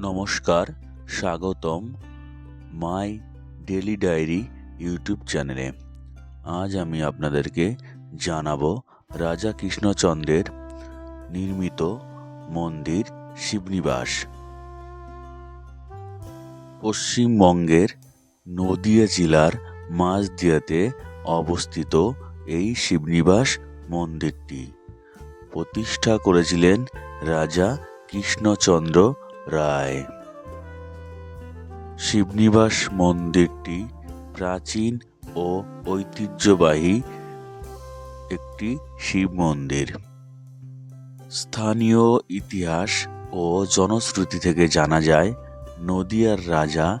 নমস্কার, স্বাগতম মাই daily diary YouTube চ্যানেলে। আজ আমি আপনাদেরকে জানাব রাজা কৃষ্ণচন্দ্রের নির্মিত মন্দির শিবনিবাস। পশ্চিমবঙ্গের নদিয়া জেলার মাঝদিয়াতে অবস্থিত এই শিবনিবাস মন্দিরটি প্রতিষ্ঠা করেছিলেন রাজা কৃষ্ণচন্দ্র রায়। শিবনিবাস মন্দিরটি প্রাচীন ও ঐতিহ্যবাহী একটি শিব মন্দির। স্থানীয় ইতিহাস ও জনশ্রুতি থেকে জানা যায়, নদিয়ার রাজা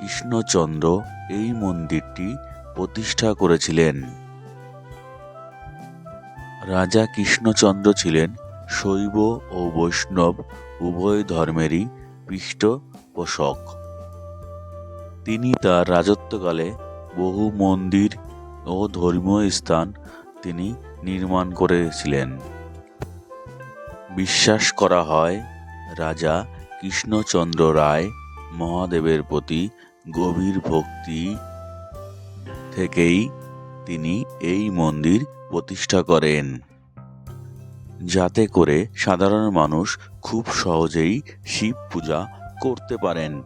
কৃষ্ণচন্দ্র এই মন্দিরটি প্রতিষ্ঠা করেছিলেন। রাজা কৃষ্ণচন্দ্র ছিলেন শৈব ও বৈষ্ণব উভয় ধর্মেরই পৃষ্ঠপোষক তিনি তার রাজত্বকালে বহু মন্দির ও ধর্মীয় স্থান তিনি নির্মাণ করেছিলেন। বিশ্বাস করা হয়, রাজা কৃষ্ণচন্দ্র রায় মহাদেবের প্রতি গভীর ভক্তি থেকেই তিনি এই মন্দির প্রতিষ্ঠা করেন। যাতে করে সাধারণ মানুষ খুব সহজেই শিব পূজা করতে পারেন।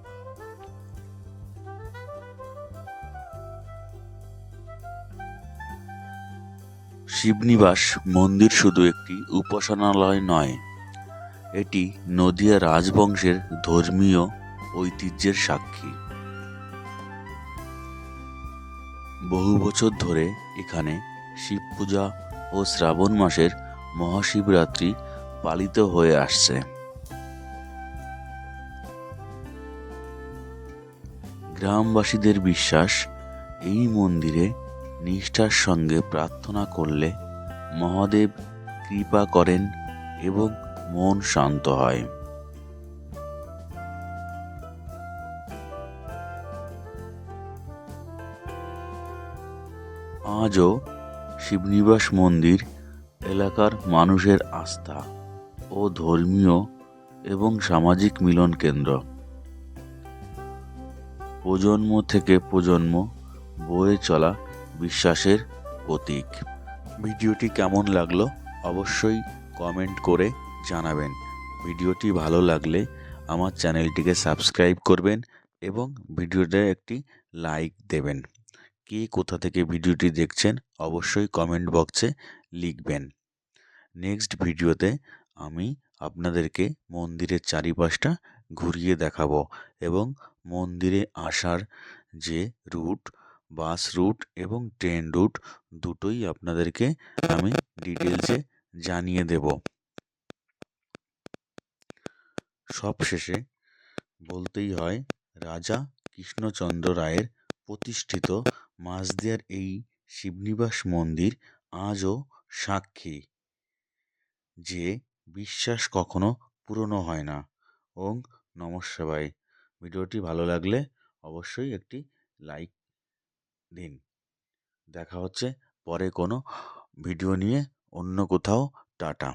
শিবনিবাস মন্দির শুধু একটি উপাসনালয় নয়, এটি নদিয়া রাজবংশের ধর্মীয় ঐতিহ্যের সাক্ষী। বহু বছর ধরে এখানে শিব পূজা ও শ্রাবণ মাসের মহাশিবরাত্রি পালিত হয়ে আসছে। গ্রামবাসীদের বিশ্বাস, এই মন্দিরে নিষ্ঠার সঙ্গে প্রার্থনা করলে মহাদেব কৃপা করেন এবং মন শান্ত হয়। আজও শিবনিবাস মন্দির এলাকার মানুষের আস্থা ও ধর্মীয় এবং সামাজিক মিলন কেন্দ্র। প্রজন্ম থেকে প্রজন্ম বয়ে চলা বিশ্বাসের প্রতীক। ভিডিওটি কেমন লাগল অবশ্যই কমেন্ট করে জানাবেন। ভিডিওটি ভালো লাগলে আমার চ্যানেলটিকে সাবস্ক্রাইব করবেন এবং ভিডিওতে একটি লাইক দেবেন। কে কোথা থেকে ভিডিওটি দেখছেন অবশ্যই কমেন্ট বক্সে লিখবেন। নেক্সট ভিডিওতে আমি আপনাদেরকে মন্দিরের চারিপাশটা ঘুরিয়ে দেখাবো এবং মন্দিরে আসার যে রুট বাস রুট এবং ট্রেন রুট দুটোই আপনাদেরকে আমি ডিটেলসে জানিয়ে দেব। সবশেষে বলতেই হয়, রাজা কৃষ্ণচন্দ্র রায়ের প্রতিষ্ঠিত মাঝদিয়ার এই শিবনিবাস মন্দির আজও সাক্ষী যে বিশ্বাস কখনো পুরনো হয় না। ওং নমস্কার ভিডিওটি ভালো লাগলে অবশ্যই একটি লাইক দিন। দেখা হচ্ছে পরে কোনো ভিডিও নিয়ে অন্য কোথাও। টাটা।